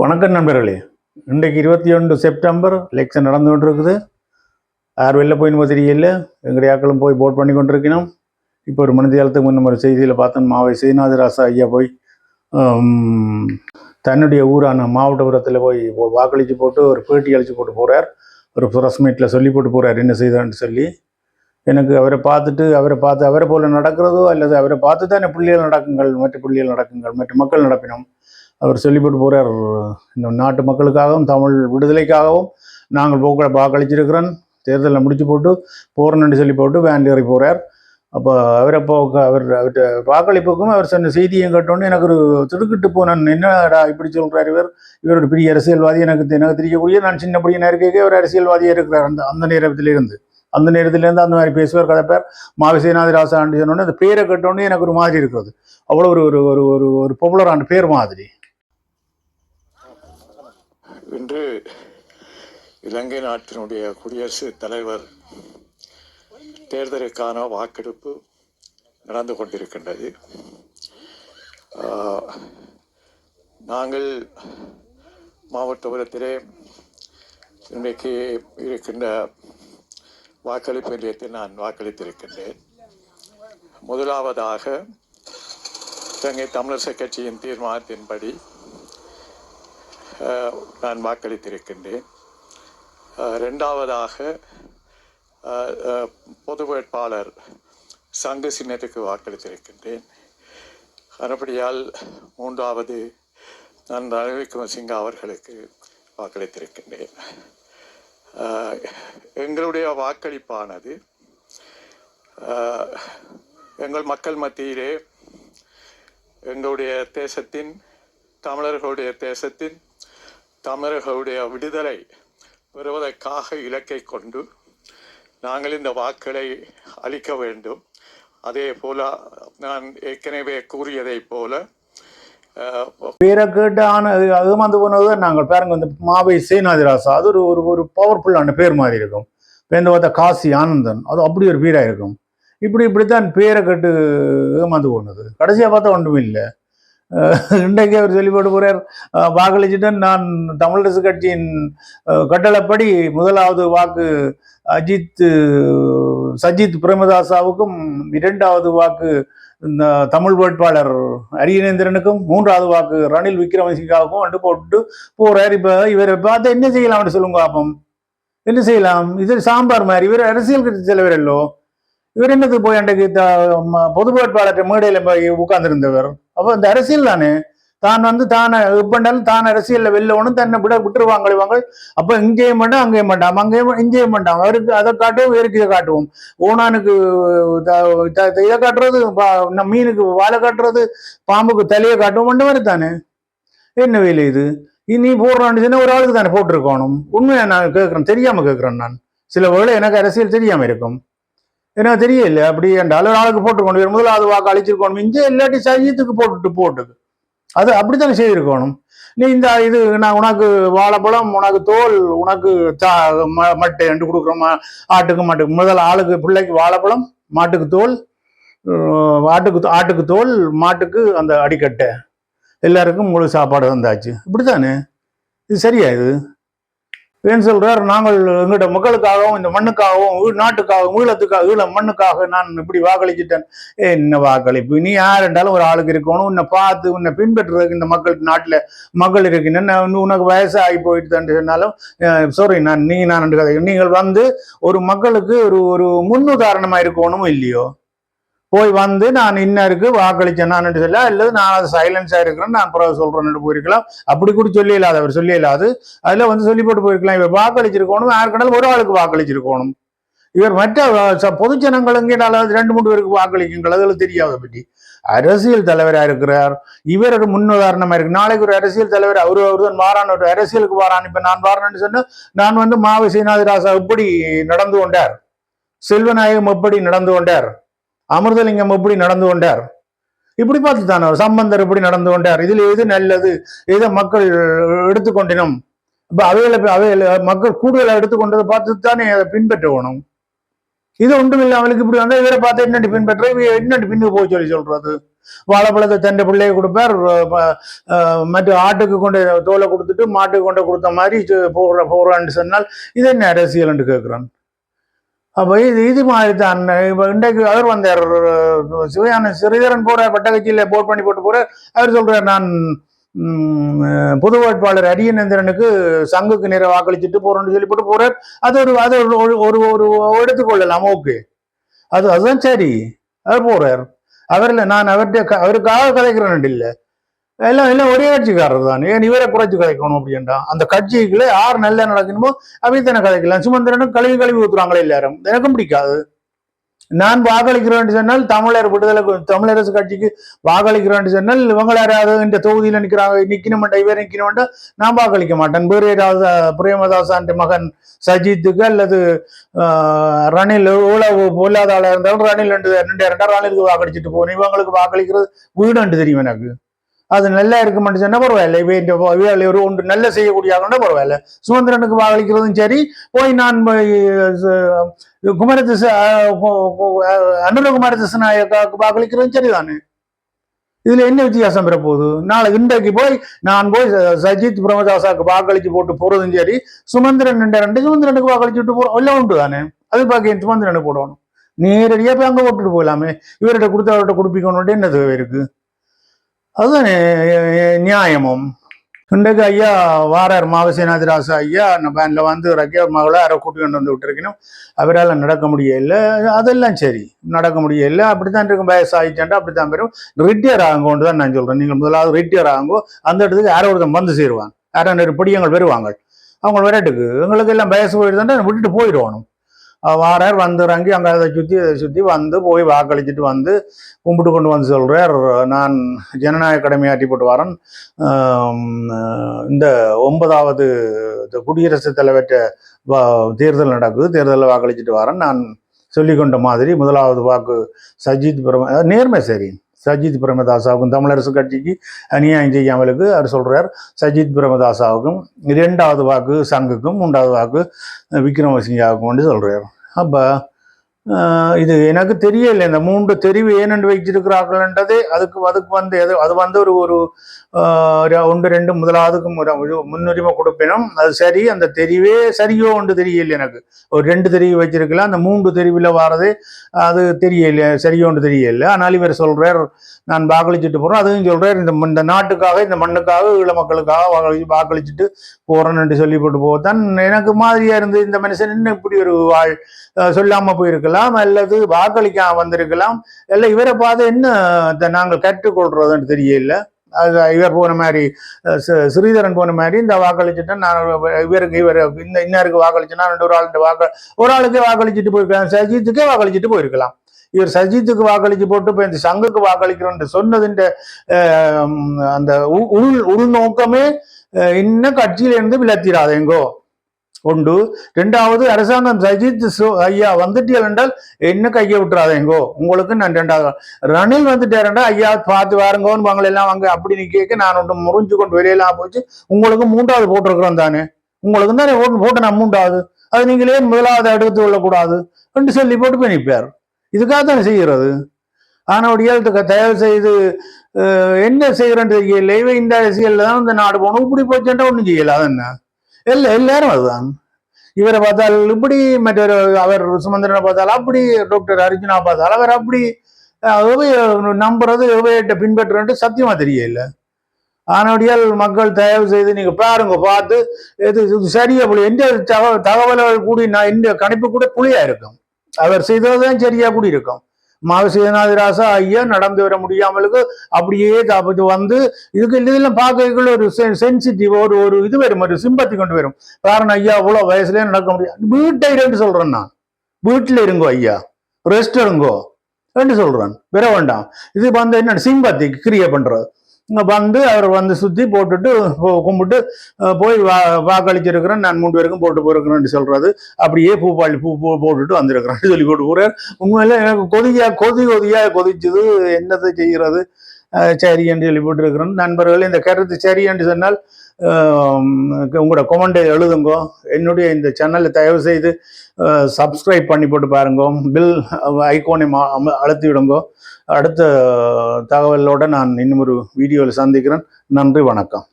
வணக்கம் நண்பர்களே. இன்றைக்கு இருபத்தி ஒன்று செப்டம்பர் எலெக்ஷன் நடந்து கொண்டிருக்குது. யார் வெளில போயின்னு தெரியல எங்களுடைய ஆக்களும் போய் போட் பண்ணி கொண்டிருக்கணும். இப்போ ஒரு மனித காலத்துக்கு முன்ன ஒரு செய்தியில் பார்த்தோம் மாவை சீனாதிராசா ஐயா போய் தன்னுடைய ஊரான மாவட்டபுரத்தில் போய் வாக்களித்து போட்டு ஒரு பேட்டி அழிச்சு போட்டு போகிறார் ஒரு ப்ரெஸ் மீட்டில் சொல்லி போட்டு போகிறார் என்ன செய்தான்னு சொல்லி. எனக்கு அவரை பார்த்துட்டு அவரை பார்த்து அவரை போல் நடக்கிறதோ அல்லது அவரை பார்த்து தானே புள்ளியல் நடக்குங்கள் மற்ற புள்ளியல் நடக்குங்கள் மற்ற மக்கள் நடப்பினோம். அவர் சொல்லிப்பட்டு போகிறார் இந்த நாட்டு மக்களுக்காகவும் தமிழ் விடுதலைக்காகவும் நாங்கள் போக்க வாக்களிச்சிருக்கிறோம். தேர்தலில் முடிச்சு போட்டு போகிறோன்னு சொல்லி போட்டு வேன் ஏறி போகிறார் அப்போ அவரை போக்க அவர் அவர்கிட்ட வாக்களிப்புக்கும் அவர் சொன்ன செய்தியும் கேட்டோன்னு எனக்கு ஒரு திடுக்கிட்டு போனேன். என்னடா இப்படி சொல்கிறார் இவர்? இவர் ஒரு பெரிய அரசியல்வாதி எனக்கு எனக்கு தெரியக்கூடிய நான் சின்ன பையனா இருக்கே ஒரு அரசியல்வாதியாக இருக்கிறார். அந்த அந்த நேரத்திலிருந்து அந்த நேரத்திலேருந்து அந்த மாதிரி பேசுவார் கதைப்பார். ராசா ஆண்டு சொன்னோன்னே அந்த பேரை கேட்டோன்னே எனக்கு ஒரு மாதிரி இருக்கிறது. அவ்வளோ ஒரு ஒரு ஒரு ஒரு ஒரு பாப்புலரான பேர் மாதிரி. இன்று இலங்கை நாட்டினுடைய குடியரசுத் தலைவர் தேர்தலுக்கான வாக்கெடுப்பு நடந்து கொண்டிருக்கின்றது. நாங்கள் மாவட்டபுரத்திலே இன்றைக்கு இருக்கின்ற வாக்களிப்பு நிலையத்தில் நான் வாக்களித்திருக்கின்றேன். முதலாவதாக இலங்கை தமிழரசு கட்சியின் தீர்மானத்தின்படி நான் வாக்களித்திருக்கின்றேன். ரெண்டாவதாக பொது வேட்பாளர் சங்கு சின்னத்துக்கு வாக்களித்திருக்கின்றேன். மறுபடியால் மூன்றாவது நான் ரணில் சிங்கா அவர்களுக்கு வாக்களித்திருக்கின்றேன். எங்களுடைய வாக்களிப்பானது எங்கள் மக்கள் மத்தியிலே எங்களுடைய தேசத்தின் தமிழர்களுடைய தேசத்தின் தமிழர்களுடைய விடுதலை பெறுவதற்காக இலக்கை கொண்டு நாங்கள் இந்த வாக்களை அளிக்க வேண்டும். அதே போல நான் ஏற்கனவே கூறியதைப் போல அஹ், பேரை ஏமாந்து போனது நாங்கள் பாருங்க இந்த மாவை சேனாதிராசா அது ஒரு ஒரு ஒரு பவர்ஃபுல்லான பேர் மாதிரி இருக்கும். இப்போ இந்த பார்த்தா காசி ஆனந்தன் அது அப்படி ஒரு பேராக இருக்கும். இப்படி இப்படித்தான் பேரை கட்டு ஏமாந்து போனது. கடைசியாக பார்த்தா ஒன்றும் இல்லை. இன்றைக்கு அவர் சொல்லி போட்டு போகிறார் நான் தமிழரசு கட்சியின் கட்டளப்படி கட்டளைப்படி முதலாவது வாக்கு அஜித் சஜித் பிரேமதாசாவுக்கும் இரண்டாவது வாக்கு இந்த தமிழ் வேட்பாளர் அரியநேந்திரனுக்கும் மூன்றாவது வாக்கு ரணில் விக்ரமசிங்காவுக்கும் வந்து போட்டு போறார். இப்ப இவரை பார்த்து என்ன செய்யலாம்னு சொல்லுங்க பாப்போம். என்ன செய்யலாம்? இது சாம்பார் மாதிரி. இவர் அரசியல் கட்சி தலைவர் இல்லோ இவர் என்னது போய் அன்றைக்கு த- ம- பொது வேட்பாளர் மேடையில போய் உட்கார்ந்திருந்தவர்? அப்போ இந்த அரசியல் தானே? தான் வந்து தானே எப்பண்டாலும் தான் அரசியல்ல வெளில ஒன்று தன்னை விட விட்டுருவாங்க இவங்க அப்ப இங்கேயும் மாட்டான் அங்கேயும் பண்ணாம அங்கேயும் இங்கேயும் பண்ணாம அவருக்கு அதை காட்டுவோம் இவருக்கு இதை காட்டுவோம். ஓனானுக்கு த- இதை காட்டுறது மீனுக்கு வாழை காட்டுறது பாம்புக்கு தலையை காட்டுவோம் மட்டும் மாதிரி தானே? என்ன வேலை இது? இனி போடுறான்னு ஒரு ஆளுக்கு தானே போட்டிருக்கணும். உண்மையா நான் கேட்குறேன் தெரியாம கேட்குறேன் நான். சில வேளை எனக்கு அரசியல் தெரியாம இருக்கும். எனக்கு தெரியல. அப்படி என்றால் ஒரு ஆளுக்கு போட்டுக்கொண்டு முதல்ல முதலாவது வாக்கு அழிச்சிருக்கணும். இங்கே இல்லாட்டி சஜித்துக்கு போட்டுட்டு போட்டுக்கு. அது அப்படித்தானே செய்திருக்கணும். நீ இந்த இது நான் உனக்கு வாழைப்பழம் உனக்கு தோல் உனக்கு தா ம- மட்டை ரெண்டு கொடுக்குறோம். மா- ஆட்டுக்கு மாட்டுக்கு. முதல் ஆளுக்கு பிள்ளைக்கு வாழைப்பழம் மாட்டுக்கு தோல் ஆட்டுக்கு தோ- ஆட்டுக்கு தோல் மாட்டுக்கு அந்த அடிக்கட்டை. எல்லாருக்கும் முழு சாப்பாடு வந்தாச்சு இப்படித்தானே? இது சரியா இது? ஏன் சொல்றார்? நாங்கள் எங்கள்கிட்ட மக்களுக்காகவும் இந்த மண்ணுக்காகவும் நாட்டுக்காகவும் ஈழத்துக்காக ஈழ மண்ணுக்காக நான் இப்படி வாக்களிச்சிட்டேன். ஏ, என்ன வாக்களிப்பு? நீ யார் என்றாலும் ஒரு ஆளுக்கு இருக்கணும். உன்னை பார்த்து உன்னை பின்பற்றுறதுக்கு இந்த மக்கள் நாட்டில் மக்கள் இருக்கு என்ன உனக்கு வயசாகி போயிட்டு சொன்னாலும் சாரி நான் நீ நான் ரெண்டு கதை நீங்கள் வந்து ஒரு மக்களுக்கு ஒரு ஒரு முன்னுதாரணமாக இருக்கணும் இல்லையோ? போய் வந்து நான் இன்னருக்கு வாக்களிச்சேன் நான் சொல்ல அல்லது நான் அது சைலன்ஸா இருக்கிறேன் நான் பிறகு சொல்றேன்னு போயிருக்கலாம். அப்படி கூட சொல்லி இல்லாத அவர் சொல்லி இல்லாது அதுல வந்து சொல்லி போட்டு போயிருக்கலாம். இவர் வாக்களிச்சிருக்கணும் யாருக்கனாலும் ஒரு ஆளுக்கு வாக்களிச்சிருக்கணும். இவர் மற்ற ச- பொதுஜனங்கள் ரெண்டு மூணு பேருக்கு வாக்களிக்குங்கள் அதில் தெரியாத பற்றி. அரசியல் தலைவரா இருக்கிறார். இவர் ஒரு முன்னுதாரணமாக இருக்கு. நாளைக்கு ஒரு அரசியல் தலைவர் அவரு தான் மாறான் ஒரு அரசியலுக்கு வாரான். இப்போ நான் வாரான்னு சொன்னால் நான் வந்து மாவை சீனாதிராசா எப்படி நடந்து கொண்டார். செல்வநாயகம் எப்படி நடந்து கொண்டார்? அமிர்தலிங்கம் எப்படி நடந்து கொண்டார்? இப்படி பார்த்து தானே சம்பந்தர் எப்படி நடந்து கொண்டார். இதில் எது நல்லது? எதை மக்கள் எடுத்துக்கொண்டினம் இப்போ அவையில அவையில மக்கள் கூடுதலாக எடுத்துக்கொண்டதை பார்த்து தானே அதை பின்பற்றணும் இது ஒன்றும் இல்லை அவளுக்கு இப்படி வந்தால் இவரை பார்த்து என்னடி பின்பற்ற? இவ என்னடி பின்னு போய் சொல்லி சொல்றது? வாழைப்பழத்தை தண்டை பிள்ளையை கொடுப்பார் மற்ற ஆட்டுக்கு கொண்டு தோலை கொடுத்துட்டு மாட்டுக்கு கொண்டு கொடுத்த மாதிரி சு- போடுற போடுறான்னு சொன்னால் இது என்ன அரசியல்னு கேட்குறான்? அப்போ இது இது மாதிரி தான் இப்போ இன்றைக்கு அவர் வந்தார். சிவயான ஸ்ரீதரன் போற பட்டகட்சியில் போட் பண்ணி போட்டு போற அவர் சொல்றார் நான் புது பொது வேட்பாளர் அரியநேந்திரனுக்கு சங்குக்கு நேர வாக்களிச்சுட்டு போறோம்னு சொல்லி போட்டு போறார். அது ஒரு அது ஒரு ஒரு- ஒரு ஒரு எடுத்துக்கொள்ளலாம். ஓகே. அது அதுதான் சரி. அவர் போறார். அவரில் நான் அவர்கிட்ட அவருக்காக கதைக்கிறேன் இல்லை. எல்லாம் எல்லாம் ஒரே கட்சிக்காரர் தான். ஏன் இவரை குறைச்சி கதைக்கணும் அப்படின்டா அந்த கட்சிக்குள்ள யார் நல்லா நடக்கணுமோ அவைத்தனை கதைக்கலாம் சுமந்திரனும் கழுவி கழுவி ஊத்துறாங்களே எல்லாரும். எனக்கும் பிடிக்காது. நான் வாக்களிக்கிறேன் சொன்னால் தமிழர் விடுதலை தமிழரசு கட்சிக்கு வாக்களிக்கிறேன் சொன்னால் இவங்க யாராவது இந்த தொகுதியில் நிற்கிறாங்க நிற்கணுமெண்டா இவர் நிக்கணுமெண்டா நான் வாக்களிக்க மாட்டேன். வேறு ஏதாவது பிரேமதாசான் மகன் சஜித்துக்கு அல்லது ஆஹ், ரணில் உழவு பொல்லாத இருந்தாலும் ரணில் ரெண்டு ரெண்டு ரெண்டா ரணிலுக்கு வாக்களிச்சுட்டு போகணும். இவங்களுக்கு வாக்களிக்கிறது வீடுன்ட்டு தெரியும் எனக்கு. அது நல்லா இருக்க மாட்டேன் சொன்னா பரவாயில்ல. இவ இந்த ஒரு ஒன்று நல்ல செய்யக்கூடிய பரவாயில்ல. சுதந்திரனுக்கு வாக்களிக்கிறதும் சரி போய் நான் போய், குமரதிச அனுர நாயக்காவுக்கு வாக்களிக்கிறதும் சரிதானே? இதுல என்ன வித்தியாசம் பெற போகுது நாளை இன்றைக்கு போய் நான் போய் சஜித் பிரமதாசாவுக்கு வாக்களிச்சு போட்டு போறதும் சரி சுமந்திரன் ரெண்டு ரெண்டு சுமந்திரனுக்கு வாக்களிச்சுட்டு போறோம் எல்லாம் உண்டு தானே? அது பார்க்க சுமந்திரனுக்கு போடணும். நேரடியா போய் அங்க போட்டுட்டு போகலாமே இவர்கிட்ட கொடுத்து அவர்கிட்ட கொடுப்பிக்கணும் என்ன தேவை இருக்கு? அதுதான் நியாயமும். இன்றைக்கு ஐயா வாரார் மாவசேனாதிராச ஐயா நம்ம பேன்ல வந்து ரக்கிய மகளை யாரோ கூட்டி கொண்டு வந்து விட்டுருக்கணும். அவரால் நடக்க முடியல. அதெல்லாம் சரி. நடக்க முடியல. அப்படித்தான் இருக்கும். வயசு ஆயிடுச்சாண்டா அப்படித்தான் பெரும் ரிட்டையர் ஆகுங்கன்னு தான் நான் சொல்றேன். நீங்கள் முதலாவது ரிட்டையர் ஆகுங்கோ அந்த இடத்துக்கு யாரோ ஒருத்தன் வந்து சேருவாங்க. யாரோ ஒரு படியங்கள் வருவாங்க. அவங்க விரட்டுக்கு. எங்களுக்கு எல்லாம் வயசு போயிடுதாண்டா விட்டுட்டு போயிடுவானும். வாரார் வந்து வந்துறாங்கி அங்கே அதை சுற்றி அதை சுற்றி வந்து போய் வாக்களிச்சுட்டு வந்து கும்பிட்டு கொண்டு வந்து சொல்கிறார் நான் ஜனநாயக கடமையாற்றி போட்டு வரேன். இந்த ஒன்பதாவது இந்த குடியரசுத் தலைவர்கிட்ட வா- தேர்தல் நடக்குது. தேர்தலில் வாக்களிச்சுட்டு வரேன். நான் சொல்லிக்கொண்ட மாதிரி முதலாவது வாக்கு சஜித் பிரம நேர்மை சரி சஜித் பிரேமதாசாவுக்கும் தமிழரசு கட்சிக்கு அநியாயம் செய்யாமலுக்கு அவர் சொல்கிறார் சஜித் பிரேமதாசாவுக்கும் இரண்டாவது வாக்கு சங்குக்கும் மூன்றாவது வாக்கு விக்ரமசிங்காவுக்கும் வந்து சொல்கிறார் அப்போ இது எனக்கு தெரியல. இந்த மூன்று தெரிவு ஏனென்று வைச்சிருக்கிறார்கள்ன்றதே அதுக்கு அதுக்கு வந்து எது அது வந்து ஒரு ஒரு ஒன்று ரெண்டு முதலாவதுக்கும் ஒரு ஒரு முன்னுரிமை கொடுப்பினும் அது சரி அந்த தெரிவே சரியோ ஒன்று தெரியல எனக்கு. ஒரு ரெண்டு தெரிவு வச்சிருக்கலாம் அந்த மூன்று தெரிவில் வாரதே அது தெரியல சரியோ ஒன்று தெரியல. ஆனால் இவர் சொல்கிறார் நான் வாக்களிச்சுட்டு போகிறோம் அதுவும் சொல்கிறார் இந்த இந்த நாட்டுக்காக இந்த மண்ணுக்காக ஈழ மக்களுக்காக வாக்களி வாக்களிச்சுட்டு போறேன்னு சொல்லி போட்டு போதான் எனக்கு மாதிரியா இருந்து இந்த மனுஷன் இன்னும் இப்படி ஒரு வாழ் சொல்லாமல் போயிருக்கலாம். வந்திருக்கலாம் அல்லது வாக்களிக்க வந்திருக்கலாம். இல்லை இவரை பார்த்து என்ன நாங்கள் கற்றுக்கொள்றதுன்னு தெரியல. அது இவர் போன மாதிரி ஸ்ரீதரன் போன மாதிரி இந்த வாக்களிச்சுட்டா நான் இவருக்கு இவர் இந்த இன்னாருக்கு வாக்களிச்சுன்னா ரெண்டு ஒரு ஆளுக்கு வாக்கு ஒரு ஆளுக்கே வாக்களிச்சுட்டு போயிருக்கலாம். சஜித்துக்கே வாக்களிச்சுட்டு போயிருக்கலாம். இவர் சஜித்துக்கு வாக்களிச்சு போட்டு இப்போ இந்த சங்குக்கு வாக்களிக்கிறோன்னு சொன்னதுன்ற அந்த உள் உள்நோக்கமே இன்னும் கட்சியிலிருந்து விலத்திராதேங்கோ. உண்டு ரெண்டாவது அரசாங்கம் சஜித் ஐயா வந்துட்டீர்கள் என்றால் என்ன கையை விட்டுறாதேங்கோ உங்களுக்கு நான் ரெண்டாவது ரணில் வந்துட்டாருண்டா ஐயா பார்த்து வாருங்கோன்னு வாங்க எல்லாம் வாங்க அப்படி நீ கேட்க நான் ஒன்று முறிஞ்சு கொண்டு வெளியெல்லாம் போச்சு. உங்களுக்கு மூன்றாவது போட்டிருக்கிறோம் தானே? உங்களுக்கு தானே ஓட்டு போட்டு நான் மூன்றாவது. அது நீங்களே முதலாவது எடுத்து கொள்ளக்கூடாது என்று சொல்லி போட்டு போய் நிற்பார் இதுக்காக தானே செய்கிறது? ஆனால் தயவு செய்து என்ன செய்கிறேன்னு தெரியல இவன் இந்த அரசியலில் தான் இந்த நாடு போகணும் இப்படி போச்சுட்டா ஒன்றும் செய்யல. என்ன எல்லா எல்லாரும் அதுதான். இவரை பார்த்தால் இப்படி மற்றொரு அவர் சுமந்திரனை பார்த்தால் அப்படி டாக்டர் அர்ஜுனா பார்த்தால் அவர் அப்படி நம்புறது எவையிட்ட பின்பற்றுறது சத்தியமா தெரியல. ஆனடியால் மக்கள் தயவு செய்து நீங்க பாருங்க பார்த்து எது இது சரியா புள்ளி எந்த தகவல் தகவல்கள் கூடி நான் இந்த கணிப்பு கூட புளியா இருக்கும். அவர் செய்ததுதான் சரியா கூடி இருக்கும் மாவசீனாதிராசா ஐயா நடந்து வர முடியாமலுக்கு அப்படியே தாப்பது வந்து இதுக்கு இதெல்லாம் பார்க்கறதுக்குள்ள ஒரு சென்சிட்டிவ் ஒரு ஒரு இது வரும் ஒரு சிம்பத்தி கொண்டு வரும். காரணம் ஐயா அவ்வளோ வயசுலயே நடக்க முடியாது. வீட்டை இருன்னு சொல்கிறேன் நான். வீட்டில் இருங்கோ ஐயா. ரெஸ்ட் இருங்கோ என்று சொல்றேன். வர வேண்டாம். இது வந்து என்ன சிம்பத்தி கிரியை பண்றது. வந்து அவர் வந்து சுத்தி போட்டுட்டு கும்பிட்டு போய் வா வாக்களிச்சிருக்கிறேன். நான் மூணு பேருக்கும் போட்டு போயிருக்கிறேன்னு சொல்றது. அப்படியே பூப்பாளி பூ பூ போட்டுட்டு வந்திருக்கிறேன்னு சொல்லி போட்டு போறார். உண்மையில எனக்கு கொதியா கொதி கொதியா கொதிச்சது. என்னத்தை செய்யறது? சரி என்று சொல்லி போட்டிருக்கிறோம் நண்பர்கள் இந்த கருத்து சரி என்று சொன்னால் உங்களோட கொமெண்டை எழுதுங்கோ. என்னுடைய இந்த சேனலை தயவு செய்து சப்ஸ்கிரைப் பண்ணி போட்டு பாருங்க. பில் ஐகோனை மா- அழுத்தி விடுங்கோ அடுத்த தகவலோட நான் இன்னும் ஒரு வீடியோவில் சந்திக்கிறேன். நன்றி வணக்கம்.